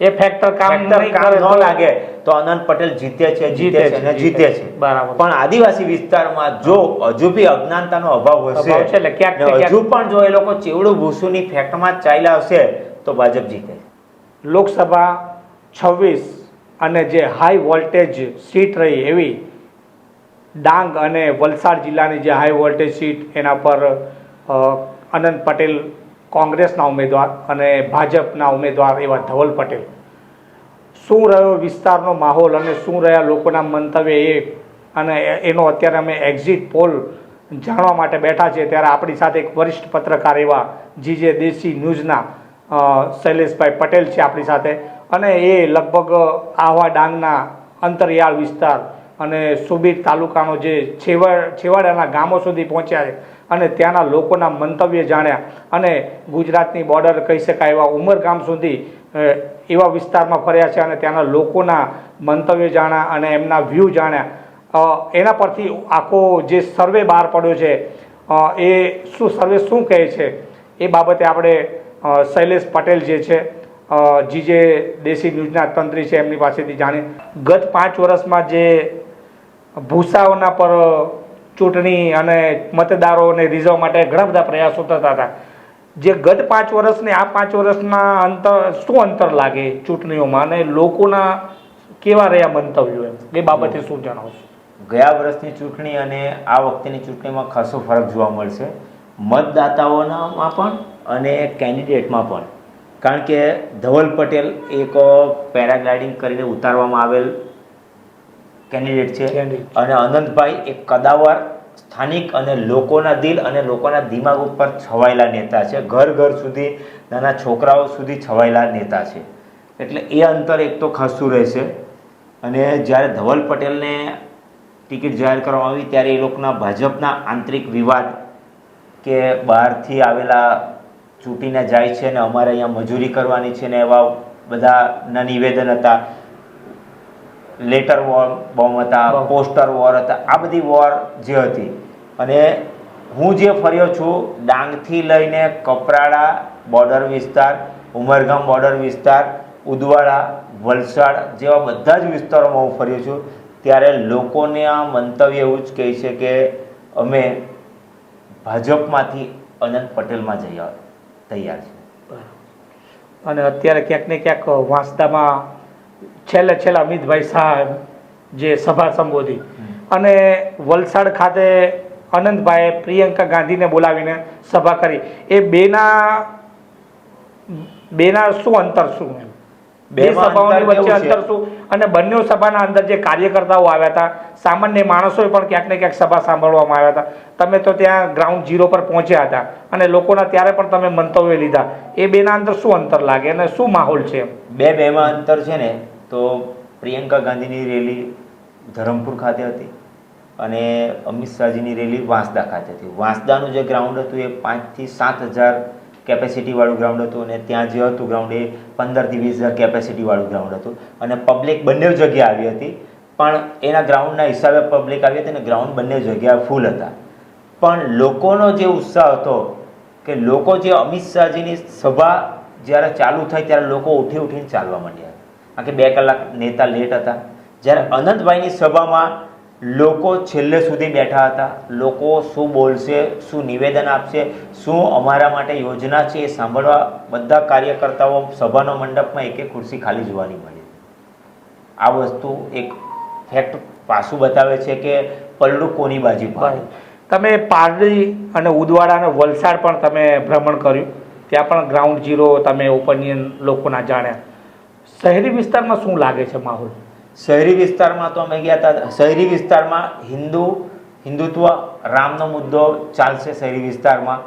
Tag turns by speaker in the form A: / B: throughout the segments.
A: એ factor કામ નહીં
B: કામ
A: કરે
B: ન
A: તો-
B: લાગે તો અનંત પટેલ જીતે છે જીતે છે અને જીતે છે.
A: બરાબર.
B: પણ આદિવાસી વિસ્તારમાં જો હજુ બી અજ્ઞાનતાનો અભાવ હશે
A: છે એટલે ક્યાંક
B: હજુ પણ જો એ લોકો ચેવડું ભૂસુની ફેક્ટમાં ચાલ્યા હશે તો ભાજપ જીતે.
A: લોકસભા છવ્વીસ અને જે હાઈ વોલ્ટેજ સીટ રહી એવી ડાંગ અને વલસાડ જિલ્લાની જે હાઈ વોલ્ટેજ સીટ એના પર અનંત પટેલ કોંગ્રેસના ઉમેદવાર અને ભાજપના ઉમેદવાર એવા ધવલ પટેલ. શું રહ્યો વિસ્તારનો માહોલ અને શું રહ્યા લોકોના મંતવ્ય એ? અને એનો અત્યારે અમે એક્ઝિટ પોલ જાણવા માટે બેઠા છીએ. ત્યારે આપણી સાથે એક વરિષ્ઠ પત્રકાર એવા જી જે દેશી ન્યૂઝના શૈલેષભાઈ પટેલ છે આપણી સાથે. અને એ લગભગ આહવા ડાંગના અંતરિયાળ વિસ્તાર અને સુબીર તાલુકાનો જે છેવાડ, છેવાડાના ગામો સુધી પહોંચ્યા છે અને ત્યાંના લોકોના મંતવ્ય જાણ્યા અને ગુજરાતની બોર્ડર કહી શકાય એવા ઉમરગામ સુધી એવા વિસ્તારમાં ફર્યા છે અને ત્યાંના લોકોના મંતવ્ય જાણ્યા અને એમના વ્યૂ જાણ્યા. એના પરથી આખો જે સર્વે બહાર પડ્યો છે એ શું સર્વે શું કહે છે? એ બાબતે આપણે શૈલેષ પટેલ જે છે જી જીજે દેશી ન્યૂઝના તંત્રી છે એમની પાસેથી જાણી ગત પાંચ વર્ષમાં જે ભૂસાઓના પર ચૂંટણી અને મતદારોને રીઝવવા માટે ઘણા બધા પ્રયાસો થતા હતા. જે ગત પાંચ વર્ષને આ પાંચ વર્ષના અંતર શું અંતર લાગે ચૂંટણીઓમાં? અને લોકોના કેવા રહ્યા મંતવ્યો એમ? એ બાબતે શું જણાવશો
B: ગયા વર્ષની ચૂંટણી અને આ વખતેની ચૂંટણીમાં ખાસો ફરક જોવા મળશે. મતદાતાઓનામાં પણ અને કેન્ડિડેટમાં પણ. કારણ કે ધવલ પટેલ એક પેરાગ્લાઇડિંગ કરીને ઉતારવામાં આવેલ કેન્ડિડેટ છે. અને અનંતભાઈ એક કદાવર સ્થાનિક અને લોકોના દિલ અને લોકોના દિમાગ ઉપર છવાયેલા નેતા છે. ઘર ઘર સુધી નાના છોકરાઓ સુધી છવાયેલા નેતા છે. એટલે એ અંતર એક તો ખાસું રહેશે. અને જ્યારે ધવલ પટેલને ટિકિટ જાહેર કરવામાં આવી ત્યારે એ લોકોના ભાજપના આંતરિક વિવાદ કે બહારથી આવેલા ચૂંટીને જાય છે ને અમારે અહીંયા મજૂરી કરવાની છે ને એવા બધાના નિવેદન હતા. લેટર વોર બોમ્બ હતા પોસ્ટર વોર હતા આ બધી વોર જે હતી. અને હું જે ફર્યો છું ડાંગથી લઈને કપરાડા બોર્ડર વિસ્તાર ઉમરગામ બોર્ડર વિસ્તાર ઉદવાડા વલસાડ જેવા બધા જ વિસ્તારોમાં હું ફર્યો છું. ત્યારે લોકોને આ મંતવ્ય એવું જ કહે છે કે અમે ભાજપમાંથી અનંત પટેલમાં જઈ તૈયાર છે
A: અને અત્યારે ક્યાંક ને ક્યાંક વાંસદામાં છેલ્લે છેલ્લા અમિતભાઈ શાહ જે સભા સંબોધી. અને વલસાડ ખાતે અનંતભાઈએ પ્રિયંકા ગાંધીને બોલાવીને સભા કરી. એ બેના બેના શું અંતર શું એમ? બે સભાઓની વચ્ચે અંતર શું? અને બંને સભાના અંદર જે કાર્યકર્તાઓ આવ્યા હતા સામાન્ય માણસોએ પણ ક્યાંક ને ક્યાંક સભા સાંભળવામાં આવ્યા હતા. તમે તો ત્યાં ગ્રાઉન્ડ ઝીરો પર પહોંચ્યા હતા અને લોકોના ત્યારે પણ તમે મંતવ્ય લીધા. એ બેના અંદર શું અંતર લાગે અને શું માહોલ છે
B: બે બેમાં અંતર છે ને તો પ્રિયંકા ગાંધીની રેલી ધરમપુર ખાતે હતી અને અમિત શાહજીની રેલી વાંસદા ખાતે હતી. વાંસદાનું જે ગ્રાઉન્ડ હતું એ પાંચથી સાત હજાર કેપેસિટીવાળું ગ્રાઉન્ડ હતું અને ત્યાં જે હતું ગ્રાઉન્ડ એ પંદરથી વીસ હજાર કેપેસિટીવાળું ગ્રાઉન્ડ હતું અને પબ્લિક બંને જગ્યાએ આવી હતી. પણ એના ગ્રાઉન્ડના હિસાબે પબ્લિક આવી હતી અને ગ્રાઉન્ડ બંને જગ્યાએ ફૂલ હતા. પણ લોકોનો જે ઉત્સાહ હતો કે લોકો જે અમિત શાહજીની સભા જ્યારે ચાલુ થઈ ત્યારે લોકો ઉઠી ઉઠીને ચાલવા માંડ્યા. કારણ કે બે કલાક નેતા લેટ હતા. જ્યારે અનંતભાઈની સભામાં લોકો છેલ્લે સુધી બેઠા હતા. લોકો શું બોલશે, શું નિવેદન આપશે, શું અમારા માટે યોજના છે એ સાંભળવા બધા કાર્યકર્તાઓ સભાનો મંડપમાં એક એક ખુરશી ખાલી જોવાની મળી. આ વસ્તુ એક ફેક્ટ પાસું બતાવે છે કે પલડું કોની બાજુ
A: તમે પારડી અને ઉદવાડા અને વલસાડ પણ તમે ભ્રમણ કર્યું. ત્યાં પણ ગ્રાઉન્ડ ઝીરો તમે ઓપિનિયન લોકોના જાણ્યા. શહેરી વિસ્તારમાં શું લાગે છે માહોલ?
B: શહેરી વિસ્તારમાં તો અમે ગયા હતા શહેરી વિસ્તારમાં હિન્દુ હિન્દુત્વ રામનો મુદ્દો ચાલશે શહેરી વિસ્તારમાં.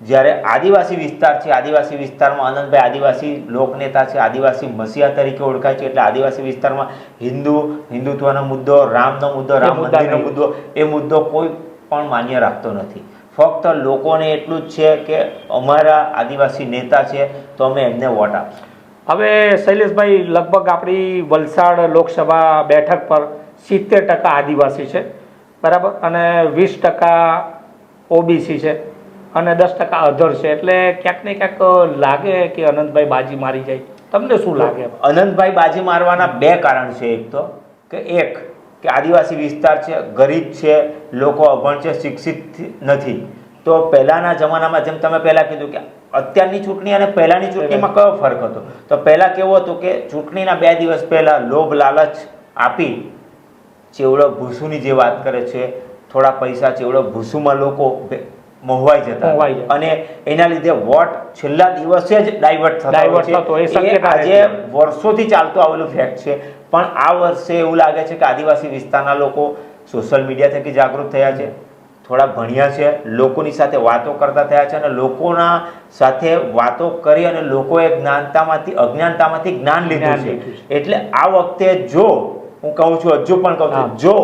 B: જ્યારે આદિવાસી વિસ્તાર છે આદિવાસી વિસ્તારમાં આનંદભાઈ આદિવાસી લોકનેતા છે આદિવાસી મસીહા તરીકે ઓળખાય છે એટલે આદિવાસી વિસ્તારમાં હિન્દુ હિન્દુત્વનો મુદ્દો રામનો મુદ્દો રામ મંદિરનો મુદ્દો એ મુદ્દો કોઈ પણ માન્ય રાખતો નથી. ફક્ત લોકોને એટલું જ છે કે અમારા આદિવાસી નેતા છે તો અમે એમને વોટ આપશું.
A: હવે શૈલેષભાઈ, લગભગ આપણી વલસાડ લોકસભા બેઠક પર સિત્તેર ટકા આદિવાસી છે, બરાબર? અને વીસ ટકા ઓબીસી છે, અને દસ ટકા અધર છે. એટલે ક્યાંક ને ક્યાંક લાગે કે અનંતભાઈ બાજી મારી જાય. તમને શું લાગે?
B: અનંતભાઈ બાજી મારવાના બે કારણ છે એક તો, કે એક, કે આદિવાસી વિસ્તાર છે, ગરીબ છે, લોકો અભણ છે, શિક્ષિત નથી. તો પહેલાના જમાનામાં જેમ તમે પહેલા કીધું કે અત્યારની ચૂંટણી અને પહેલાની ચૂંટણીમાં કયો ફરક હતો? તો પહેલા કેવું હતું કે ચૂંટણીના બે દિવસ પહેલા લોભ લાલચ આપી ચેવડો ભૂસુની જે વાત કરે છે થોડા પૈસા ચેવડો ભૂસુમાં લોકો મોહવાઈ જતા અને એના લીધે વોટ છેલ્લા દિવસે જ ડાયવર્ટ થતા
A: એ
B: આજે વર્ષોથી ચાલતું આવેલું ફેક્ટ છે. પણ આ વર્ષે એવું લાગે છે કે આદિવાસી વિસ્તારના લોકો સોશિયલ મીડિયા થકી જાગૃત થયા છે. થોડા ભણ્યા છે લોકોની સાથે વાતો કરતા થયા છે અને લોકોના સાથે વાતો કરી અને લોકોએ જ્ઞાનતામાંથી અજ્ઞાનતામાંથી જ્ઞાન લીધું છે. એટલે આ વખતે જો હું કહું છું હજુ પણ કહું છું જો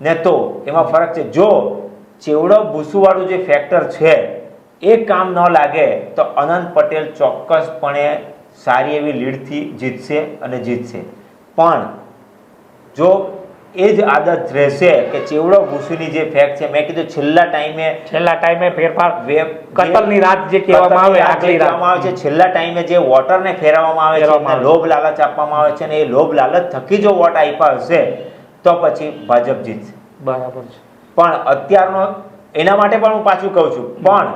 B: ને તો એમાં ફરક છે જો ચેવડો ભૂસુવાળું જે ફેક્ટર છે એ કામ ન લાગે તો અનંત પટેલ ચોક્કસપણે સારી એવી લીડથી જીતશે અને જીતશે. પણ જો એ જ આદત રહેશે કે ચેવડો ભૂસીની જે ફેક છે મેં કીધું છેલ્લા ટાઈમે
A: છેલ્લા ટાઈમે ફેરફાર કતલની રાત જે કહેવામાં આવે
B: રાત
A: આગલી
B: જે આવે છે છેલ્લા ટાઈમે જે વોટરને ફેરવવામાં આવે છે. લોભ લાલચ આપવામાં આવે છે અને એ લોભ લાલચ થકી જો વોટ આપ્યા હશે તો પછી ભાજપ જીતશે.
A: બરાબર છે.
B: પણ અત્યારનો એના માટે પણ હું પાછું કહું છું પણ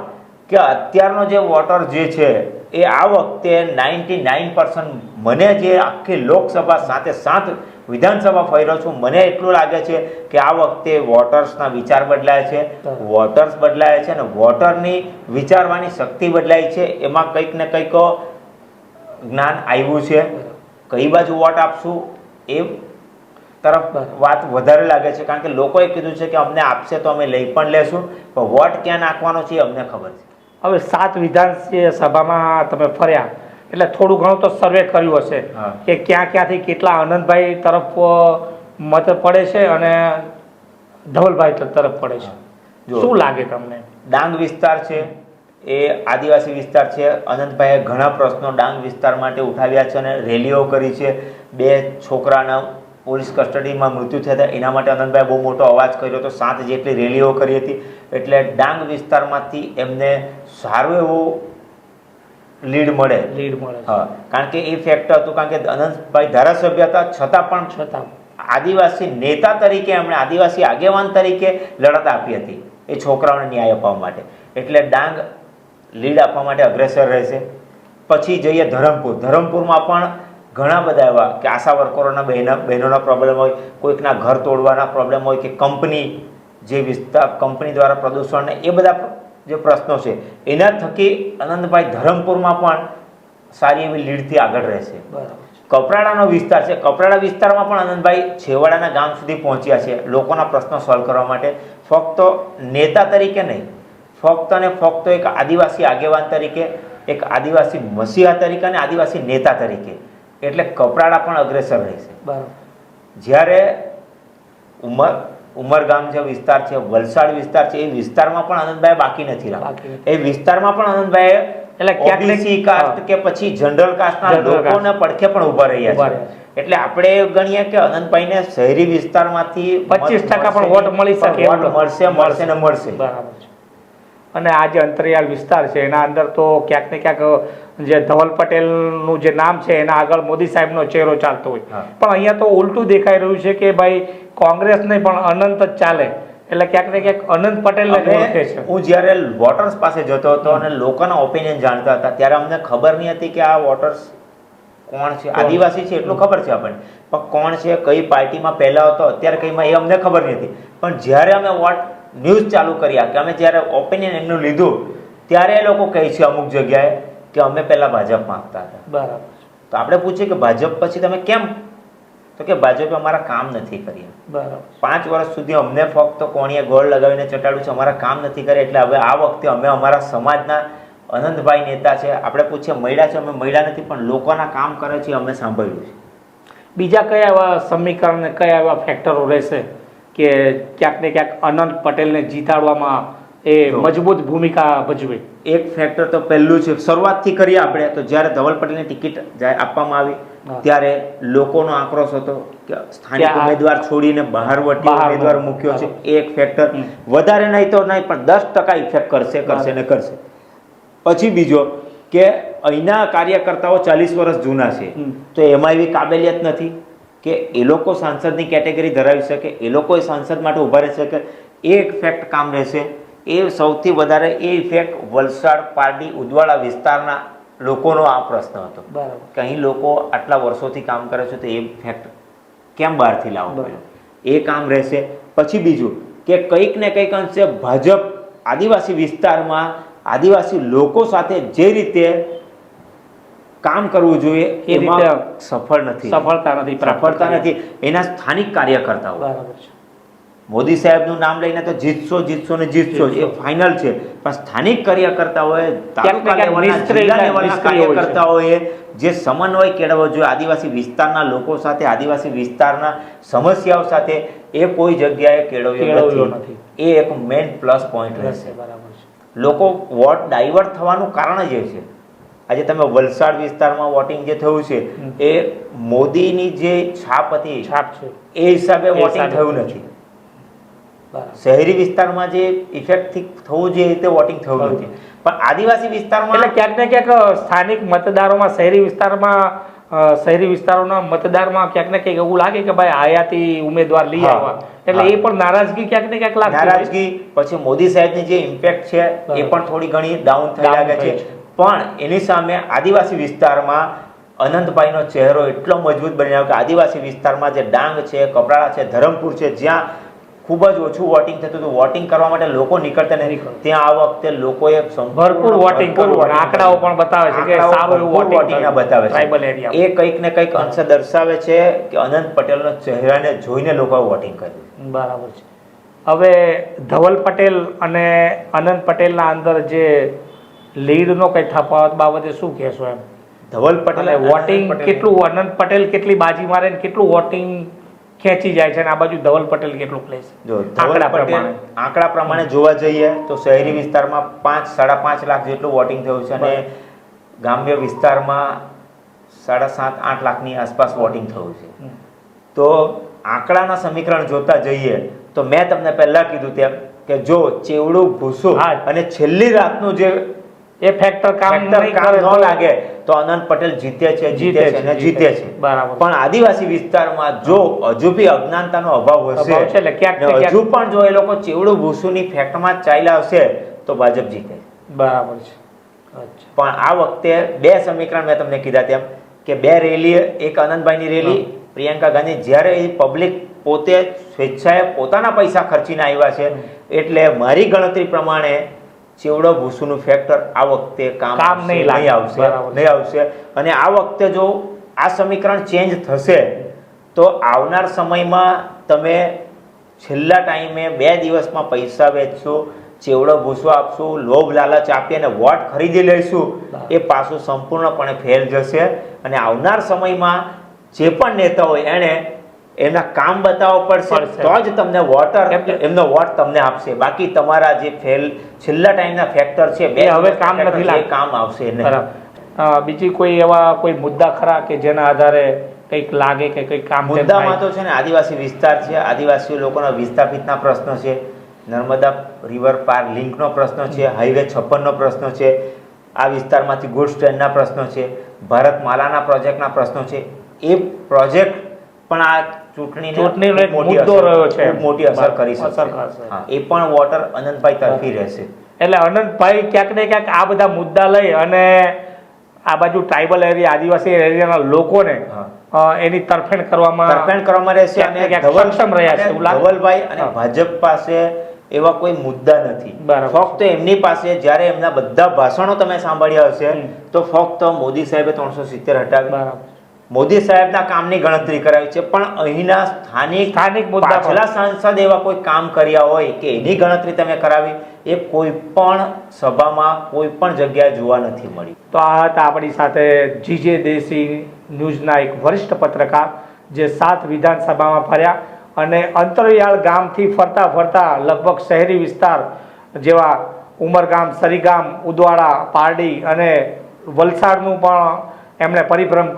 B: કે અત્યારનો જે વોટર જે છે એ આ વખતે નાઇન્ટી નાઇન પર્સન્ટ મને જે આખી લોકસભા સાથે સાત વિધાનસભા ફર્યો છું. મને એટલું લાગે છે કે આ વખતે વોટર્સના વિચાર બદલાય છે વોટર્સ બદલાય છે અને વોટરની વિચારવાની શક્તિ બદલાય છે. એમાં કંઈક ને કંઈક જ્ઞાન આવ્યું છે. કઈ બાજુ વોટ આપશું એ તરફ વાત વધારે લાગે છે. કારણ કે લોકોએ કીધું છે કે અમને આપશે તો અમે લઈ પણ લેશું. પણ વોટ ક્યાં નાખવાનો છે એ અમને ખબર છે.
A: હવે સાત વિધાનસભા સભામાં તમે ફર્યા. એટલે થોડું ઘણું તો સર્વે કર્યું હશે કે ક્યાં ક્યાંથી કેટલા આનંદભાઈ તરફ મત પડે છે અને ધવલભાઈ તરફ પડે છે.
B: જો.
A: શું લાગે તમને?
B: ડાંગ વિસ્તાર છે એ આદિવાસી વિસ્તાર છે. અનંતભાઈએ ઘણા પ્રશ્નો ડાંગ વિસ્તાર માટે ઉઠાવ્યા છે અને રેલીઓ કરી છે. બે છોકરાના પોલીસ કસ્ટડીમાં મૃત્યુ થયા હતા. એના માટે અનંતભાઈ બહુ મોટો અવાજ કર્યો હતો. સાત જેટલી રેલીઓ કરી હતી. એટલે ડાંગ વિસ્તારમાંથી એમને સારું એવું લીડ મળે.
A: લીડ મળે
B: હા કારણ કે એ ફેક્ટ હતું કારણ કે અનંતભાઈ ધારાસભ્ય હતા છતાં પણ
A: છતાં
B: આદિવાસી નેતા તરીકે એમણે આદિવાસી આગેવાન તરીકે લડત આપી હતી એ છોકરાઓને ન્યાય અપાવવા માટે. એટલે ડાંગ લીડ આપવા માટે અગ્રેસર રહેશે. પછી જઈએ ધરમપુર. ધરમપુરમાં પણ ઘણા બધા એવા કે આશા વર્કરોના બહેના બહેનોના પ્રોબ્લેમ હોય કોઈકના ઘર તોડવાના પ્રોબ્લેમ હોય કે કંપની જે વિસ્તાર કંપની દ્વારા પ્રદૂષણને એ બધા જે પ્રશ્નો છે એના થકી આનંદભાઈ ધરમપુરમાં પણ સારી એવી લીડથી આગળ રહેશે કપરાડાનો વિસ્તાર છે. કપરાડા વિસ્તારમાં પણ આનંદભાઈ છેવાડાના ગામ સુધી પહોંચ્યા છે લોકોના પ્રશ્નો સોલ્વ કરવા માટે. ફક્ત નેતા તરીકે નહીં ફક્ત ને ફક્ત એક આદિવાસી આગેવાન તરીકે એક આદિવાસી મસીહા તરીકે અને આદિવાસી નેતા તરીકે. એટલે કપરાડા પણ અગ્રેસર રહેશે
A: બરાબર.
B: જ્યારે ઉમર ઉમરગામ જે વિસ્તાર છે વલસાડ વિસ્તાર છે એ વિસ્તારમાં પણ આનંદભાઈ બાકી નથી એ વિસ્તારમાં પણ આનંદભાઈ
A: એટલે
B: ઓબીસી કાસ્ટ કે પછી જનરલ કાસ્ટના લોકોને પડખે પણ ઊભા રહ્યા છે. એટલે આપણે ગણીએ કે અનંતભાઈને શહેરી વિસ્તારમાંથી
A: 25% પણ વોટ મળી શકે
B: વોટ મળશે મળશે ને મળશે.
A: બરાબર અને આ જે અંતરિયાળ વિસ્તાર છે એના અંદર તો ક્યાંક ને ક્યાંક જે ધવલ પટેલનું જે નામ છે એના આગળ મોદી સાહેબનો ચહેરો ચાલતો હોય. પણ અહીંયા તો ઉલટું દેખાઈ રહ્યું છે કે ભાઈ કોંગ્રેસ નહીં પણ અનંત જ ચાલે. એટલે ક્યાંક ને ક્યાંક અનંત
B: અમે
A: છે.
B: હું જ્યારે વોટર્સ પાસે જતો હતો અને લોકોના ઓપિનિયન જાણતા હતા ત્યારે અમને ખબર નહીં હતી કે આ વોટર્સ કોણ છે. આદિવાસી છે એટલું ખબર છે આપણને. પણ કોણ છે કઈ પાર્ટીમાં પહેલા હતો અત્યારે કઈમાં એ અમને ખબર નહીં હતી. પણ જ્યારે અમે વોટ ન્યૂઝ ચાલુ કર્યા કે અમે જ્યારે ઓપિનિયન એમનું લીધું ત્યારે એ લોકો કહે છે અમુક જગ્યાએ કે અમે પહેલાં ભાજપ માંગતા હતા.
A: બરાબર.
B: તો આપણે પૂછીએ કે ભાજપ પછી તમે કેમ? તો કે ભાજપે અમારા કામ નથી કર્યા.
A: બરાબર.
B: પાંચ વર્ષ સુધી અમને ફક્ત કોણીએ ગોળ લગાવીને ચટાડ્યું છે અમારા કામ નથી કરે એટલે હવે આ વખતે અમે અમારા સમાજના અનંતભાઈ નેતા છે આપણે પૂછીએ મહિલા છે અમે મહિલા નથી પણ લોકોના કામ કરે છે અમે સાંભળ્યું છે.
A: બીજા કયા એવા સમીકરણ ને કયા એવા ફેક્ટરો રહેશે? કે ક્યાંક ને ક્યાંક અનંત પટેલને જીતાડવામાં એ મજબૂત ભૂમિકા ભજવે.
B: એક ફેક્ટર તો પહેલું છે. શરૂઆતથી કરીએ આપણે તો જ્યારે ધવલ પટેલની ટિકિટ આપવામાં આવી ત્યારે લોકોનો આક્રોશ હતો કે સ્થાનિક ઉમેદવાર છોડીને બહારવટી. ઉમેદવાર મૂક્યો છે. એ એક ફેક્ટર વધારે નહીં તો નહીં પણ દસ ટકા ઇફેક્ટ કરશે કરશે ને કરશે. પછી બીજો કે અહીંના કાર્યકર્તાઓ ચાલીસ વર્ષ જૂના છે. તો એમાં એવી કાબેલિયત નથી. કે એ લોકો સાંસદની કેટેગરી ધરાવી શકે એ લોકો એ સાંસદ માટે ઊભા રહી શકે એ એક ફેક્ટ કામ રહેશે. એ સૌથી વધારે એ ઇફેક્ટ વલસાડ પારડી ઉદવાડા વિસ્તારના લોકોનો આ પ્રશ્ન હતો.
A: બરાબર.
B: કે અહીં લોકો આટલા વર્ષોથી કામ કરે છે તો એ ફેક્ટ કેમ બહારથી લાવો એ કામ રહેશે. પછી બીજું કે કંઈક ને કંઈક અંશે ભાજપ આદિવાસી વિસ્તારમાં આદિવાસી લોકો સાથે જે રીતે કામ કરવું જોઈએ
A: એ રીતે
B: સફળ નથી.
A: સફળતા નથી
B: સફળતા નથી. એના સ્થાનિક કાર્યકર્તાઓ.
A: બરાબર છે.
B: મોદી સાહેબનું નામ લઈને તો જીતશો જીતશો ને જીતશો. એ ફાઇનલ છે. પણ સ્થાનિક કાર્યકર્તાઓએ. કાર્યકર્તાઓએ જે સમન્વય કેળવવો જોઈએ આદિવાસી વિસ્તારના લોકો સાથે આદિવાસી વિસ્તારના સમસ્યાઓ સાથે એ કોઈ જગ્યાએ
A: કેળવ્યો. નથી.
B: એ એક મેઇન પ્લસ પોઈન્ટ રહેશે.
A: બરાબર છે.
B: લોકો વોટ ડાયવર્ટ થવાનું કારણ જ એ છે. આજે તમે વલસાડ વિસ્તારમાં વોટિંગ જે થયું છે એ મોદીની જે છાપ હતી
A: છાપ છે.
B: એ હિસાબે વોટિંગ થયું નથી. શહેરી વિસ્તારમાં જે ઇફેક્ટથી થવું જોઈએ તે વોટિંગ થયું. નથી. પણ આદિવાસી વિસ્તારમાં
A: એટલે ક્યાંક ને ક્યાંક સ્થાનિક મતદારોમાં શહેરી વિસ્તારમાં શહેરી વિસ્તારોના મતદારમાં ક્યાંક ને ક્યાંક એવું લાગે કે ભાઈ આયાતી ઉમેદવાર લઈ આવવા એટલે એ પણ નારાજગી ક્યાંક ને ક્યાંક લાગે
B: નારાજગી પછી મોદી સાહેબની જે ઇમ્પેક્ટ છે એ પણ થોડી ઘણી ડાઉન થઈ લાગે છે. પણ એની સામે આદિવાસી વિસ્તારમાં અનંતભાઈનો ચહેરો એટલો મજબૂત બની આવ્યો કે આદિવાસી વિસ્તારમાં જે ડાંગ છે કપરાળા છે ધરમપુર છે જ્યાં ખૂબ જ ઓછું વોટિંગ થતું હતું. વોટિંગ કરવા માટે લોકો નીકળતા નથી ત્યાં આ વખતે લોકોએ
A: ભરપૂર વોટિંગ કરવું. આંકડાઓ પણ બતાવે છે કે સારું એવું થયું.
B: બતાવે છે. એ કંઈક ને કંઈક અંશે દર્શાવે છે કે અનંત પટેલનો ચહેરાને જોઈને લોકોએ વોટિંગ કર્યું.
A: બરાબર છે. હવે ધવલ પટેલ અને અનંત પટેલના અંદર જે લીડનો કંઈ થપાવત બાબતે શું કહેશો એમ?
B: ધવલ પટેલ
A: વોટિંગ કેટલું અનંત પટેલ કેટલી બાજી મારે ને કેટલું વોટિંગ ખેંચી જાય છે અને આ બાજુ ધવલ પટેલ કેટલું પ્લેસ
B: જો ધવલ પટેલ
A: પ્રમાણે.
B: આંકડા પ્રમાણે જોવા જઈએ તો શહેરી વિસ્તારમાં પાંચ સાડા પાંચ લાખ જેટલું વોટિંગ થયું છે અને ગ્રામ્ય વિસ્તારમાં સાડા સાત આઠ લાખની આસપાસ વોટિંગ થયું છે. તો આંકડાના સમીકરણ જોતા જઈએ તો મેં તમને પહેલાં કીધું તેમ કે જો ચેવડું ભૂસું અને છેલ્લી રાતનું જે
A: એ ફેક્ટર કામ
B: કામ ન લાગે તો અનંત પટેલ જીતે છે જીતે છે ને જીતે છે.
A: બરાબર.
B: પણ આદિવાસી વિસ્તારમાં જો હજુ બી અજ્ઞાનતાનો અભાવ હશે
A: એટલે ક્યાંક-
B: હજુ પણ જો એ લોકો ચેવડું ભૂસુની ફેક્ટમાં ચાલ્યા હશે તો ભાજપ જીતે.
A: બરાબર છે.
B: પણ આ વખતે બે સમીકરણ મેં તમને કીધા તેમ કે બે રેલી એક અનંતભાઈની રેલી પ્રિયંકા ગાંધી જ્યારે એ પબ્લિક પોતે સ્વેચ્છાએ પોતાના પૈસા ખર્ચીને આવ્યા છે એટલે મારી ગણતરી પ્રમાણે ચેવડો ભૂસુનું ફેક્ટર આ વખતે કામ
A: નહીં.
B: આવશે. નહીં આવશે અને આ વખતે જો આ સમીકરણ ચેન્જ થશે તો આવનાર સમયમાં તમે છેલ્લા ટાઈમે બે દિવસમાં પૈસા વેચશો ચેવડો ભૂસો આપશું લોભ લાલચ આપી અને વોટ ખરીદી લઈશું એ પાછું સંપૂર્ણપણે ફેલ જશે અને આવનાર સમયમાં જે પણ નેતા હોય એણે એમના કામ બતાવવા પડશે. તો જ તમને વોટર એમનો વોટ તમને આપશે. બાકી તમારા જે ફેલ છેલ્લા ટાઈમના ફેક્ટર છે બે
A: હવે કામ નથી.
B: કામ આવશે
A: બીજી કોઈ એવા કોઈ મુદ્દા ખરા કે જેના આધારે કંઈક લાગે કે કંઈક કામ
B: મુદ્દામાં તો છે ને આદિવાસી વિસ્તાર છે. આદિવાસી લોકોના વિસ્થાપિતના પ્રશ્નો છે. નર્મદા રિવર પાર લિંકનો પ્રશ્ન છે. હાઈવે છપ્પનનો પ્રશ્ન છે. આ વિસ્તારમાંથી ગુડ્સ ટ્રેનના પ્રશ્નો છે. ભારતમાલાના પ્રોજેક્ટના પ્રશ્નો છે. એ પ્રોજેક્ટ પણ આ ચૂંટણીને
A: ચૂંટણીનો એક
B: મોટી
A: મુદ્દો રહ્યો છે.
B: મોટી અસર કરી શકશે એ પણ વોટર અનંતભાઈ તરફી રહેશે.
A: એટલે અનંતભાઈ ક્યાંક ને ક્યાંક આ બધા મુદ્દા લઈ અને આ બાજુ ટ્રાઇબલ એરિયા આદિવાસી એરિયાના લોકોને એની તરફેણ કરવામાં
B: તરફેણ કરવામાં રહેશે અને
A: સક્ષમ રહ્યા છે,
B: ધવલભાઈ અને ભાજપ પાસે એવા કોઈ મુદ્દા નથી. ફક્ત એમની પાસે જ્યારે એમના બધા ભાષણો તમે સાંભળ્યા હશે તો ફક્ત મોદી સાહેબે ત્રણસો સિત્તેર હટાવી
A: બરાબર.
B: મોદી સાહેબના કામની ગણતરી કરાવી છે પણ અહીંના સ્થાનિક
A: સ્થાનિક.
B: પાછલા સાંસદ એવા કોઈ કામ કર્યા હોય કે એની ગણતરી તમે કરાવી એ કોઈ પણ સભામાં કોઈ પણ જગ્યાએ જોવા નથી મળી
A: તો આ હતા આપણી સાથે જીજે દેશી ન્યૂઝના એક વરિષ્ઠ પત્રકાર જે સાત વિધાનસભામાં ફર્યા અને અંતરિયાળ ગામથી ફરતા ફરતા લગભગ શહેરી વિસ્તાર જેવા ઉમરગામ સરીગામ ઉદવાડા પારડી અને વલસાડનું પણ એમણે પરિભ્રમ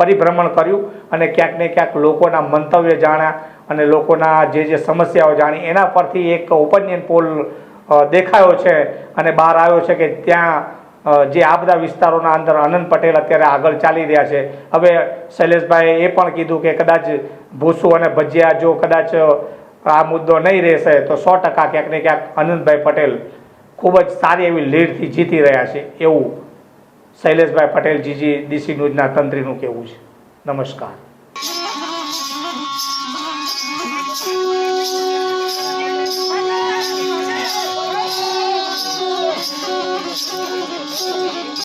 A: પરિભ્રમણ કર્યું અને ક્યાંક ને ક્યાંક લોકોના મંતવ્ય જાણ્યા અને લોકોના જે જે સમસ્યાઓ જાણી એના પરથી એક ઓપિનિયન પોલ દેખાયો છે અને બહાર આવ્યો છે કે ત્યાં જે આ બધા વિસ્તારોના અંદર આનંદ પટેલ અત્યારે આગળ ચાલી રહ્યા છે. હવે શૈલેષભાઈએ એ પણ કીધું કે કદાચ ભૂસુ અને ભજીયા જો કદાચ આ મુદ્દો નહીં રહેશે તો સો ટકા ક્યાંક ને ક્યાંક આનંદભાઈ પટેલ ખૂબ જ સારી એવી લીડથી જીતી રહ્યા છે એવું શૈલેષભાઈ પટેલ જીજી ડીસી ન્યૂઝના તંત્રીનું કહેવું છે. નમસ્કાર.